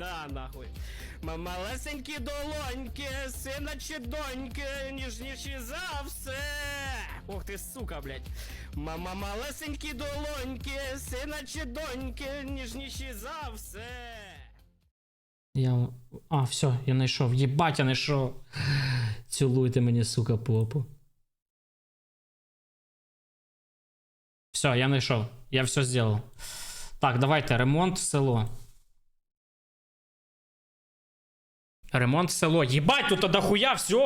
пізда, нахуй. Малесенькі долоньки, сина чи доньки, ніжніші за все. Ох ти, сука, блядь. Мама малесенькі долоньки, сина чи доньки, ніжніші за все. Я. А, все, я знайшов. Єбать, я знайшов. Цілуйте мені, сука, попу. Все, я знайшов. Я все сделал. Так, давайте, ремонт село. Ремонт село. Єбать, тут дохуя все.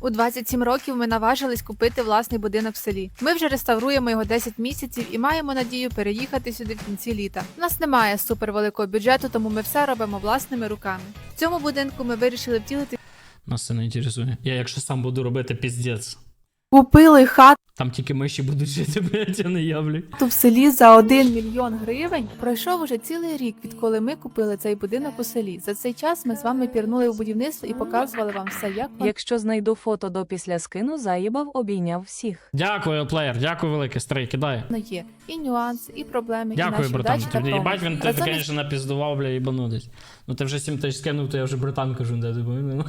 У 27 років ми наважились купити власний будинок в селі. Ми вже реставруємо його 10 місяців і маємо надію переїхати сюди в кінці літа. У нас немає супервеликого бюджету, тому ми все робимо власними руками. В цьому будинку ми вирішили втілити Нас це не інтересує. Я якщо сам буду робити піздець. купили хату Там тільки миші будуть жити, блядь, а не я, блядь. в селі за 1 мільйон гривень. Пройшов уже цілий рік, відколи ми купили цей будинок у селі. За цей час ми з вами пірнули в будівництво і показували вам все, як воно Якщо знайду фото до після скину, заїбав обійняв всіх. Дякую, плеєр, дякую велике, стрий, кидай. є. І нюанси, і проблеми, і Дякую, наші братан. вдачі та їбать, промахи. він ти, Разом із звісно, напіздував, бля, їбанутись. Ну ти вже 7 тисяч скинув, то я вже братан кажу, де ти був.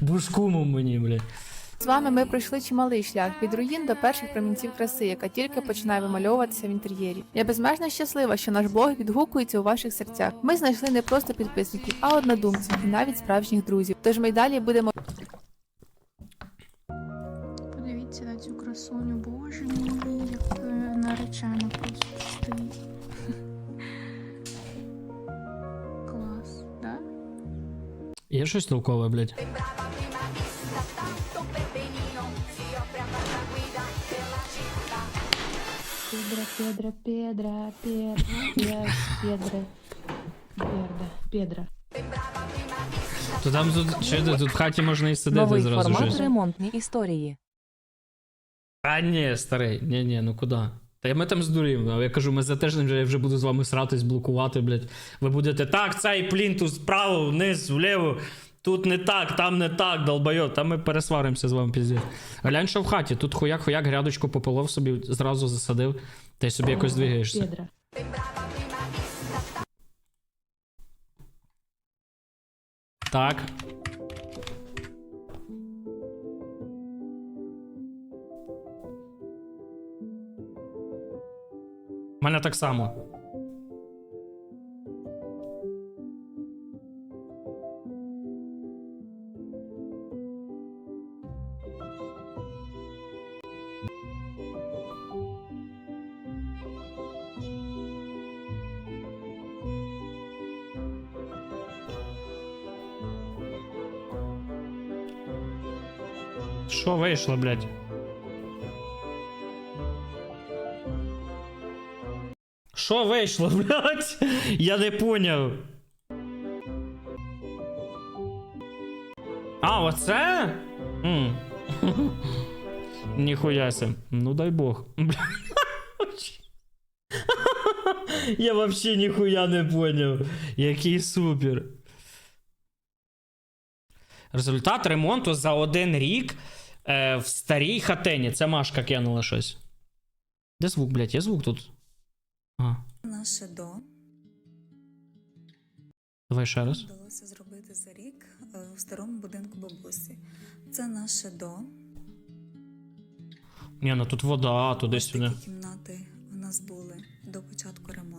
Бушкумом мені, бля. З вами ми пройшли чималий шлях від руїн до перших промінців краси, яка тільки починає вимальовуватися в інтер'єрі. Я безмежно щаслива, що наш блог відгукується у ваших серцях. Ми знайшли не просто підписників, а однодумців і навіть справжніх друзів. Тож ми й далі будемо Подивіться на цю красуню, боже мій, як е, наречена просто стоїть. Клас, да? Є щось толкове, блядь? Педро, Педро, Педро, Педро, Педро, Педро. То там тут, чи, тут в хаті можна і сидити Новий зразу формат щось. ремонтні історії. А ні, старий, ні, ні, ну куди? Та ми там здуріємо. Я кажу, ми за тиждень вже, я вже буду з вами сратись, блокувати, блядь. Ви будете так, цей плінтус справа, вниз, вліво. Тут не так, там не так, долбайот. Та ми пересваримося з вами піздець. Глянь, що в хаті. Тут хуяк-хуяк грядочку пополов собі зразу засадив, й собі якось двигаєшся. Педро. Так. У мене так само. Що вийшло, блядь? Що вийшло, блядь? Я не поняв. А, оце? М. Ніхуя се. Ну дай Бог. Я вообще ніхуя не поняв. Який супер. Результат ремонту за один рік е, в старій хатині. Це Машка кинула щось. Де звук, блядь? Є звук тут? Ага. Наше до Давай ще раз. вдалося зробити за рік е, в старому будинку бабусі. Це наше до. Ні, ну тут вода, Ось туди-сюди. Такі кімнати у нас були до початку ремонту.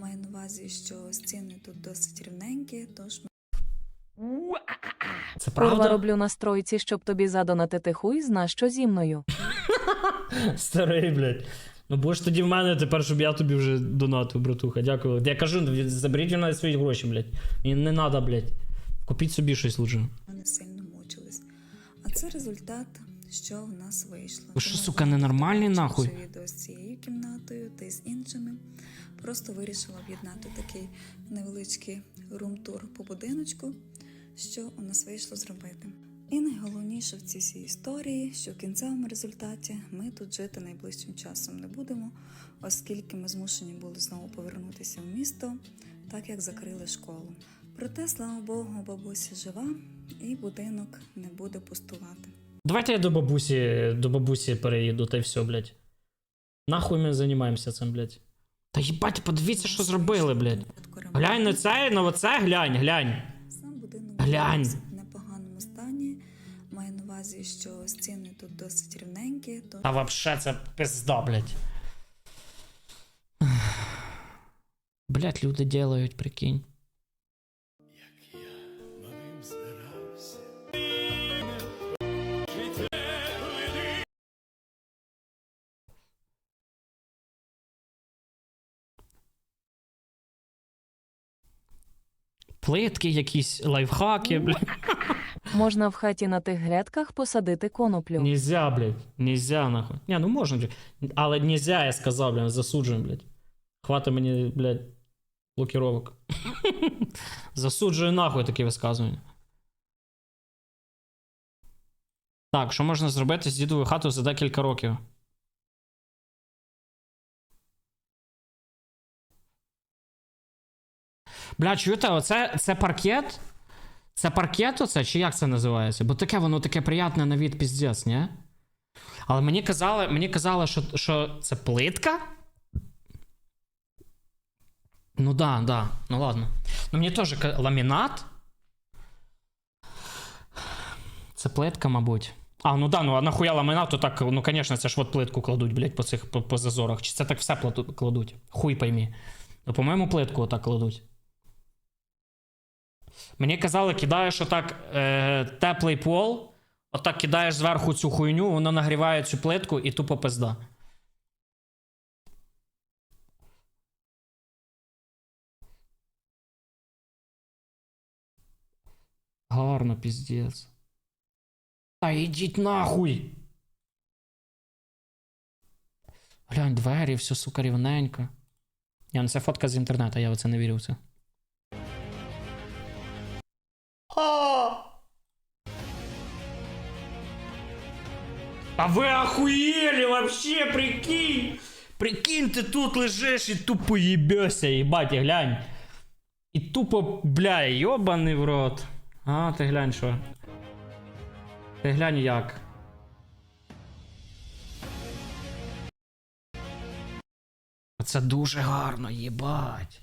Маю на увазі, що стіни тут досить рівненькі, тож Це правда? роблю на стройці, щоб тобі задонатити хуй, зна що зі мною. Старий, блядь. Ну бо ж тоді в мене тепер, щоб я тобі вже донатив, братуха. Дякую. Я кажу, заберіть у мене свої гроші, блядь. Мені не треба, блядь. Купіть собі щось лучше. вони сильно мучились. А це результат, що в нас вийшло. Ви що, сука, хто нахуй? відео з цією кімнатою та з іншими. Просто вирішила об'єднати такий невеличкий рум-тур по будиночку, що у нас вийшло зробити. І найголовніше в цій всій історії, що в кінцевому результаті ми тут жити найближчим часом не будемо, оскільки ми змушені були знову повернутися в місто, так як закрили школу. Проте, слава Богу, бабуся жива і будинок не буде пустувати. Давайте я до бабусі, до бабусі переїду, та й все, блядь. Нахуй ми займаємося цим, блядь. Та їбать, подивіться, що зробили, блядь. Глянь на це, на оце, глянь, глянь. Сам будинок Глянь. в непоганому стані. Маю на увазі, що стіни тут досить рівненькі, то Та вообще це пизда, блядь. Блядь, люди делають, прикинь. Плитки якісь, лайфхаки, блядь. Можна в хаті на тих грядках посадити коноплю. Нельзя, блядь. Нельзя, нахуй. Не, ну можна, блядь. Але нельзя, я сказав, блядь, засуджуємо, блядь. Хватить мені, блядь, блокировок. Засуджую нахуй такі висказування. Так, що можна зробити з дідовою хатою за декілька років? Бля, чуєте, оце це паркет? Це паркет оце, чи як це називається? Бо таке воно таке приятне на від піздець, ні? Але мені казали, мені казали, що, що це плитка. Ну да, да. Ну ладно. Ну мені теж ламінат. Це плитка, мабуть. А, ну да, ну а нахуя ламінат, то так, ну звісно, це ж от плитку кладуть, блядь, по цих по, по зазорах. Чи це так все кладуть? Хуй поймі. Ну, по-моєму, плитку отак кладуть. Мені казали, кидаєш отак е, теплий пол, отак кидаєш зверху цю хуйню, воно нагріває цю плитку і тупо пизда. Гарно, піздець. Та ідіть нахуй. Глянь, двері, все, сука, рівненько. Я, ну це фотка з інтернету, я в це не вірю в це. А ви охуєли вообще, прикинь! Прикинь, ти тут лежиш і тупо їбешся, їбать, і глянь. І тупо, бля, йобаний в рот. А, ти глянь що. Ти глянь як. Це дуже гарно, їбать.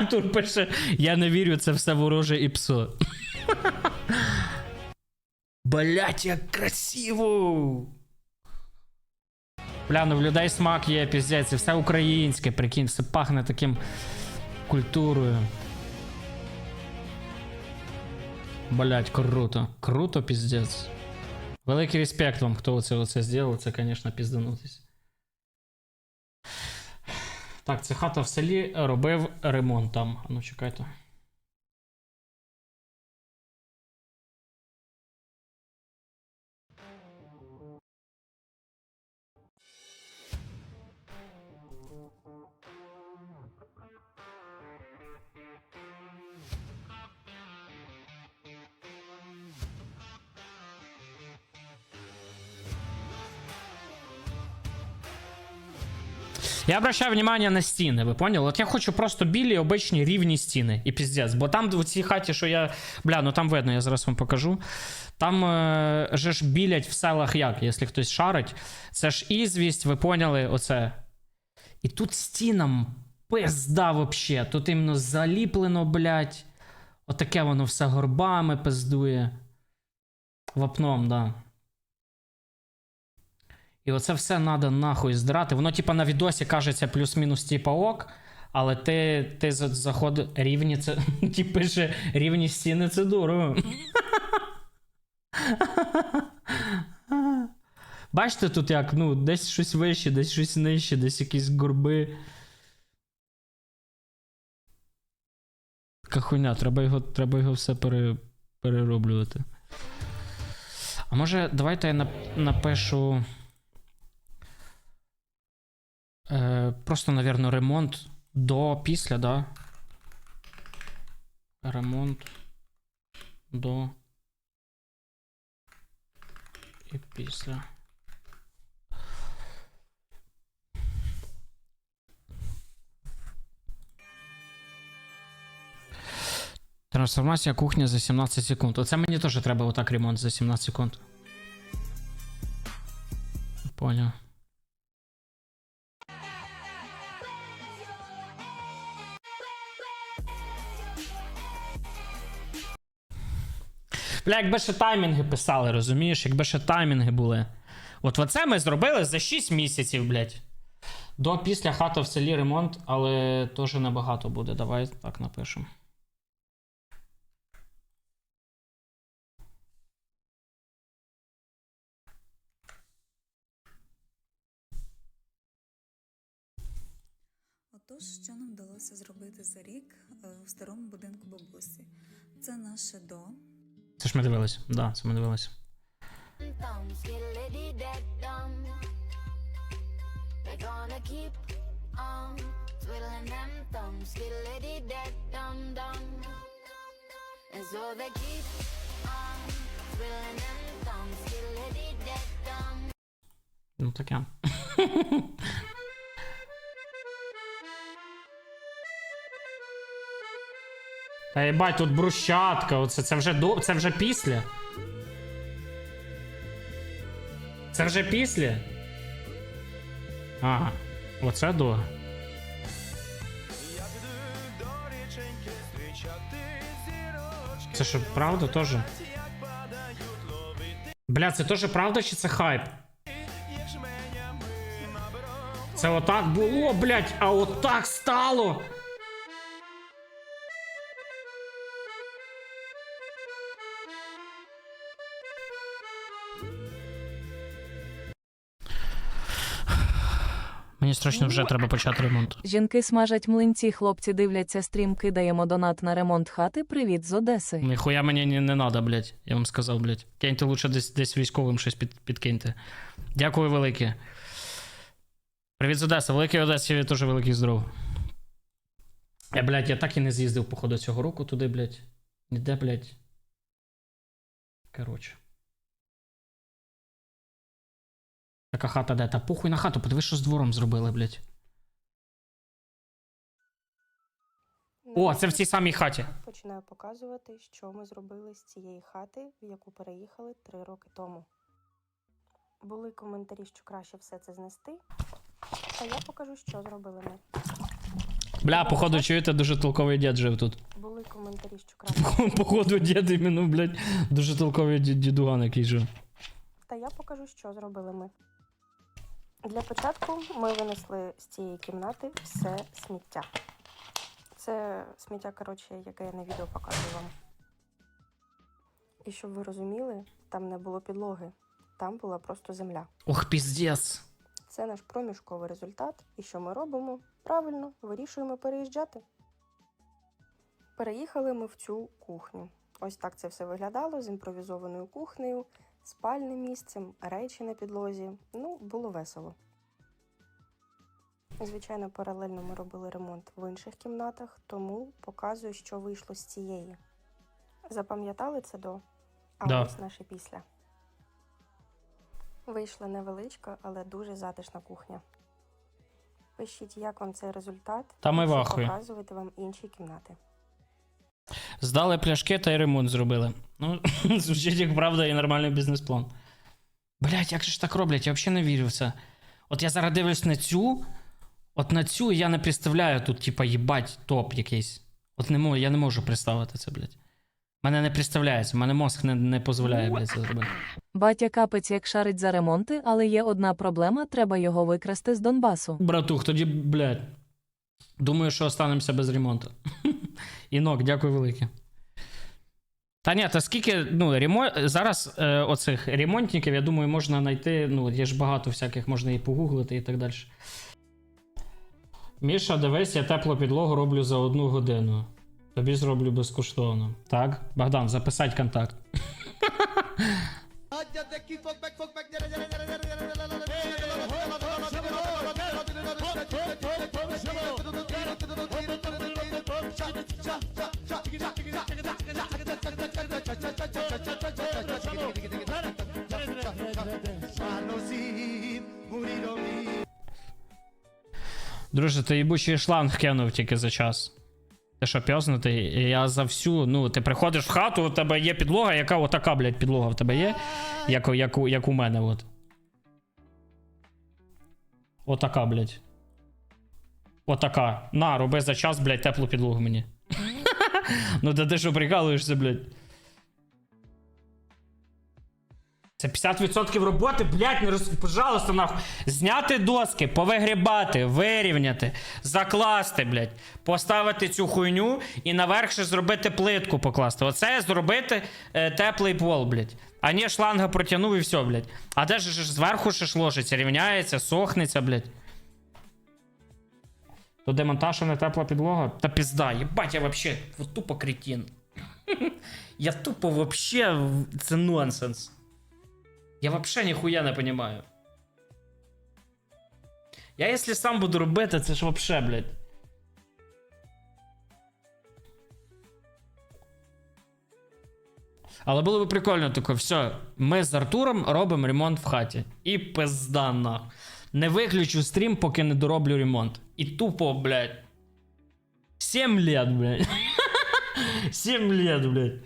Тут пише, я не вірю, це все вороже і псо. Блять, як красиво! Бля, ну в людей смак є, піздець, і все українське, прикинь, все пахне таким культурою. Блять, круто. Круто, піздець. Великий респект вам, хто оце, оце зробив, це, звісно, пізданутись. Так, це хата в селі робив ремонт там. А ну чекайте. Я обращаю внимание на стіни, ви поняли? От я хочу просто білі, обичні рівні стіни. І піздець. Бо там в цій хаті, що я. Бля, ну там видно, я зараз вам покажу. Там е, же ж білять в селах як, якщо хтось шарить. Це ж ізвість, ви поняли, оце. І тут стінам пизда вообще. Тут іменно заліплено, блядь. Отаке воно все горбами пиздує. Вапном, да. І оце все треба нахуй здрати. Воно, типа, на відосі кажеться плюс-мінус, типа ок. Але ти, ти за- заходиш. Рівні це. Ті пише рівні стіни це дорого. Бачите, тут як, ну, десь щось вище, десь щось нижче, десь якісь горби. Така хуйня, треба його, треба його все пере, перероблювати. А може, давайте я нап- напишу. Е, просто, напевно, ремонт до після, да? Ремонт до і після. Трансформація кухні за 17 секунд. Оце мені теж треба отак ремонт за 17 секунд. Поняв. Бля, якби ще таймінги писали, розумієш? Якби ще таймінги були. От оце ми зробили за 6 місяців, блядь. До після хата в селі ремонт, але теж небагато буде. Давай так напишемо. Отож, що нам вдалося зробити за рік е, в старому будинку бабусі? Це наше до. Це ж ми дивилися. Да, це ми дивилися. Thumb, skilledy Та їбать, тут брусчатка, оце це вже до. Це вже після. Це вже після. Ага. Оце до. Це що, правда теж? Бля, це теж правда чи це хайп? Це отак було, блядь, а отак стало. Мені срочно вже треба почати ремонт. Жінки смажать млинці, хлопці дивляться стрім, кидаємо донат на ремонт хати. Привіт з Одеси. Ніхуя мені не, не надо, блядь. Я вам сказав, блядь. Киньте лучше десь, десь військовим щось під, підкиньте. Дякую велике. Привіт з Одеси. Великий Одесі теж великий здоров. Я, блядь, я так і не з'їздив, походу, цього року туди, блядь. Ніде, блядь. Короче. Така хата де? Та похуй на хату, подивись, що з двором зробили, блядь. О, це в цій самій хаті. Починаю показувати, що ми зробили з цієї хати, в яку переїхали три роки тому. Були коментарі, що краще все це знести, та я покажу, що зробили ми. Бля, походу, чуєте, дуже толковий дід жив тут. Були коментарі, що краще. Походу, дід іменно, блядь, дуже толковий ді- дідуган, який жив. Та я покажу, що зробили ми. Для початку ми винесли з цієї кімнати все сміття. Це сміття, коротше, яке я на відео показую вам. І щоб ви розуміли, там не було підлоги, там була просто земля. Ох, піздец. Це наш проміжковий результат. І що ми робимо? Правильно, вирішуємо переїжджати. Переїхали ми в цю кухню. Ось так це все виглядало з імпровізованою кухнею, спальним місцем, речі на підлозі. Ну, було весело. Звичайно, паралельно ми робили ремонт в інших кімнатах, тому показую, що вийшло з цієї. Запам'ятали це до? А Да. ось наше після. Вийшла невеличка, але дуже затишна кухня. Пишіть, як вам цей результат, Та ми показувати вам інші кімнати. Здали пляшки та й ремонт зробили. Ну, звучить як правда і нормальний бізнес-план. Блять, як же ж так роблять? Я взагалі не вірю в це. От я зараз дивлюсь на цю, от на цю я не представляю тут, типа, їбать, топ якийсь. От не можу, я не можу представити це, блядь. Мене не представляється, мене мозк не, не дозволяє, блядь, це зробити. Батя капець як шарить за ремонти, але є одна проблема: треба його викрасти з Донбасу. Братух, тоді, блядь. Думаю, що останемося без ремонту. Інок, дякую велике. Та ні, та скільки, ну, ремонт, зараз е, оцих ремонтників, я думаю, можна знайти. Ну, є ж багато всяких, можна і погуглити і так далі. Міша, дивись, я теплу підлогу роблю за одну годину. Тобі зроблю безкоштовно. Так, Богдан, записать контакт. Друже, ти їбучий шланг кинув тільки за час. Ти що, п'язнутий? Я за всю. Ну, ти приходиш в хату, у тебе є підлога, яка отака, блядь, підлога в тебе є. Як, як, як у мене, от. Отака, блядь. Отака. На, роби за час, блядь, теплу підлогу мені. ну та ти що прикалуєшся, блядь. Це 50% роботи, блядь, не роз... пожалуйста, нахуй. Зняти доски, повигрібати, вирівняти, закласти, блядь, поставити цю хуйню і наверх ще зробити плитку покласти. Оце зробити е, теплий пол, блядь. А не шланга протягнув і все, блядь. А де ж зверху ще ж ложиться, рівняється, сохнеться, блядь. То демонтаж, а не тепла підлога? Та пізда, єбать, я вообще тупо кретин. я тупо вообще. Це нонсенс. Я вообще ніхуя не понимаю. Я якщо сам буду робити, це ж вообще, блядь. Але було б прикольно таке, все, ми з Артуром робимо ремонт в хаті. І пизда нахуй. Не виключу стрім, поки не дороблю ремонт. І тупо, блядь. 7 лет, блядь. 7 лет, блядь.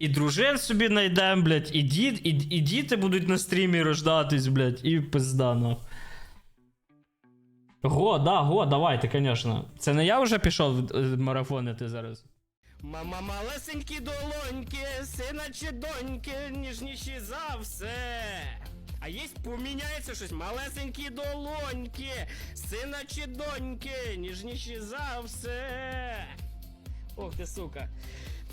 І дружин собі знайдемо, блядь, і, дід, і, і діти будуть на стрімі рождатись, блядь, і пизда, нахуй. Го, да, го, давайте, конечно. Це не я вже пішов е, марафонити зараз. Мама малесенькі долоньки, сина чи доньки, ніжніші за все. А є поміняється щось, малесенькі долоньки, сина чи доньки, ніжніші за все. Ох ти сука.